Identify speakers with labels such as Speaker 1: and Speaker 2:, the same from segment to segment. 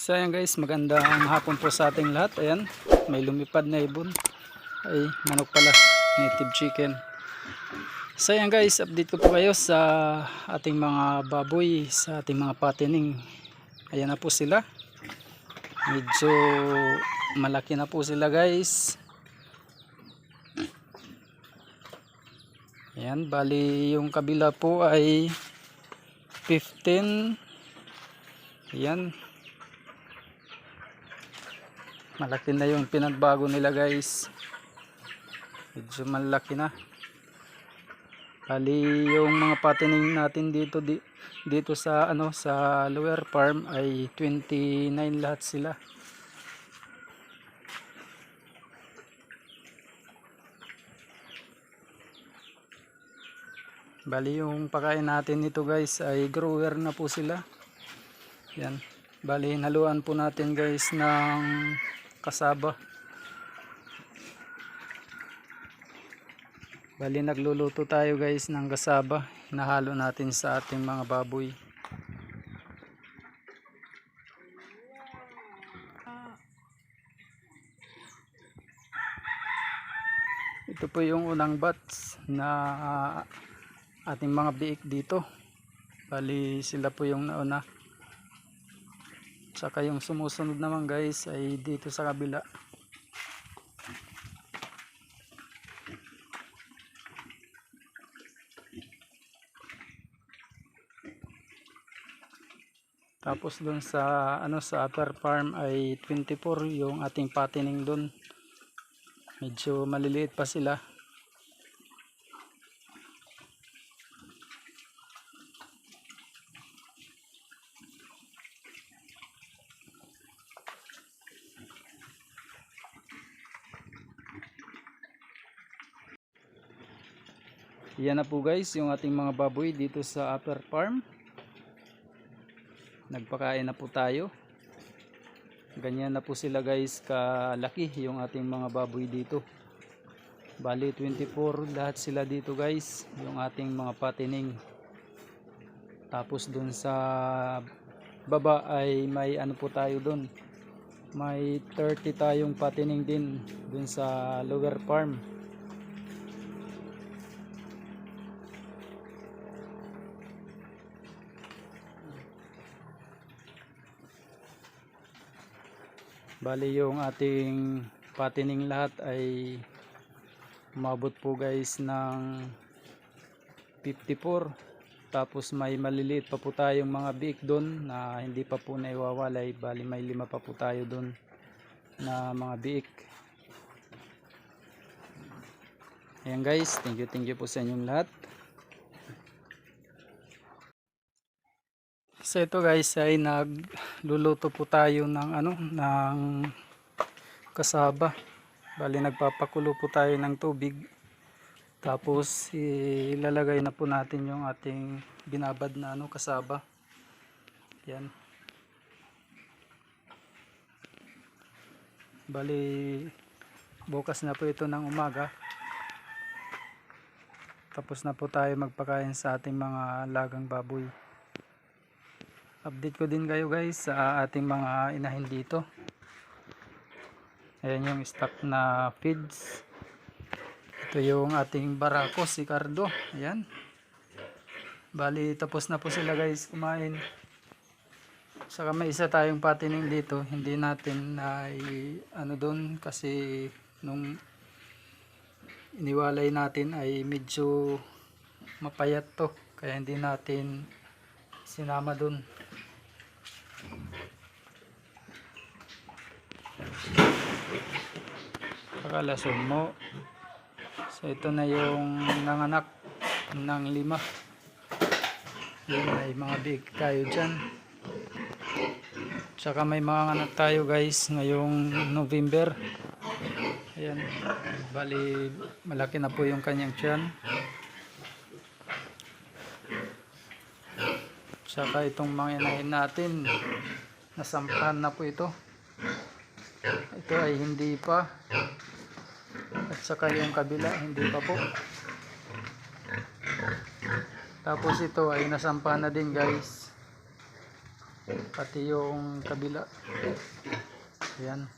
Speaker 1: So ayan guys, magandang hapon po sa ating lahat. Ayan, may lumipad na ibon. Ay, manok pala, native chicken. So ayan guys, update ko po kayo sa ating mga baboy, sa ating mga patining. Ayan na po sila. Medyo malaki na po sila guys. Ayan, bali yung kabila po ay 15 Ayan. Malaki na yung pinagbago nila guys. Medyo malaki na. Bali yung mga patining natin dito di, dito sa ano sa lower farm ay 29 lahat sila. Bali yung pakain natin nito guys ay grower na po sila. Yan. Bali, haluan po natin guys ng kasaba. Bali, nagluluto tayo guys ng kasaba. Nahalo natin sa ating mga baboy. Ito po yung unang batch na ah, ating mga biik dito. Bali, sila po yung nauna. Saka yung sumusunod naman guys ay dito sa kabila. Tapos doon sa ano sa upper farm ay 24 yung ating patining doon. Medyo maliliit pa sila. Yan na po guys yung ating mga baboy dito sa upper farm. Nagpakain na po tayo. Ganyan na po sila guys kalaki yung ating mga baboy dito. Bali 24 lahat sila dito guys yung ating mga patining. Tapos dun sa baba ay may ano po tayo dun. May 30 tayong patining din dun sa lower farm. Bali yung ating patining lahat ay umabot po guys ng 54 tapos may maliliit pa po tayong mga biik doon na hindi pa po naiwawalay. Bali may lima pa po tayo doon na mga biik. Ayan guys. Thank you thank you po sa inyong lahat So ito guys ay nagluluto po tayo ng ano ng kasaba. Bali nagpapakulo po tayo ng tubig. Tapos ilalagay na po natin yung ating binabad na ano kasaba. Yan. Bali bukas na po ito ng umaga. Tapos na po tayo magpakain sa ating mga lagang baboy update ko din kayo guys sa ating mga inahin dito. Ayan yung stock na feeds. Ito yung ating barako si Cardo. Ayan. Bali tapos na po sila guys kumain. Saka may isa tayong patining dito. Hindi natin na ano doon kasi nung iniwalay natin ay medyo mapayat to. Kaya hindi natin sinama doon Pakalason mo. So ito na yung nanganak ng lima. Yun may mga big tayo dyan. Tsaka may mga anak tayo guys ngayong November. Ayan. Bali malaki na po yung kanyang tiyan. Tsaka itong mga inahin natin nasampahan na po ito. Ito ay hindi pa. At saka yung kabila, hindi pa po. Tapos ito ay nasampa na din guys. Pati yung kabila. Ayan.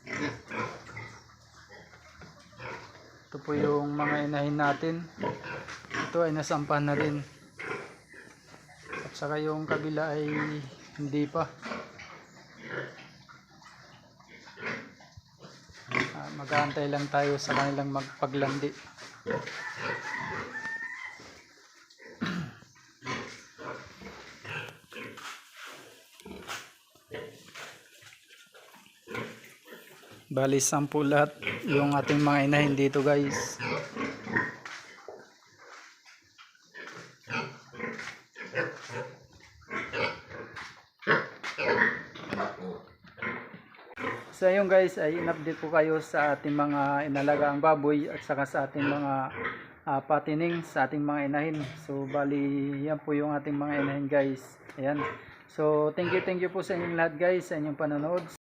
Speaker 1: Ito po yung mga inahin natin. Ito ay nasampan na rin. Saka yung kabila ay hindi pa. Ah, lang tayo sa kanilang magpaglandi. Bali, sampu lahat yung ating mga inahin dito guys. So yun guys, ay in-update ko kayo sa ating mga inalagaang baboy at saka sa ating mga ah, patining sa ating mga inahin. So bali, yan po yung ating mga inahin guys. Ayan. So thank you, thank you po sa inyong lahat guys sa inyong panonood.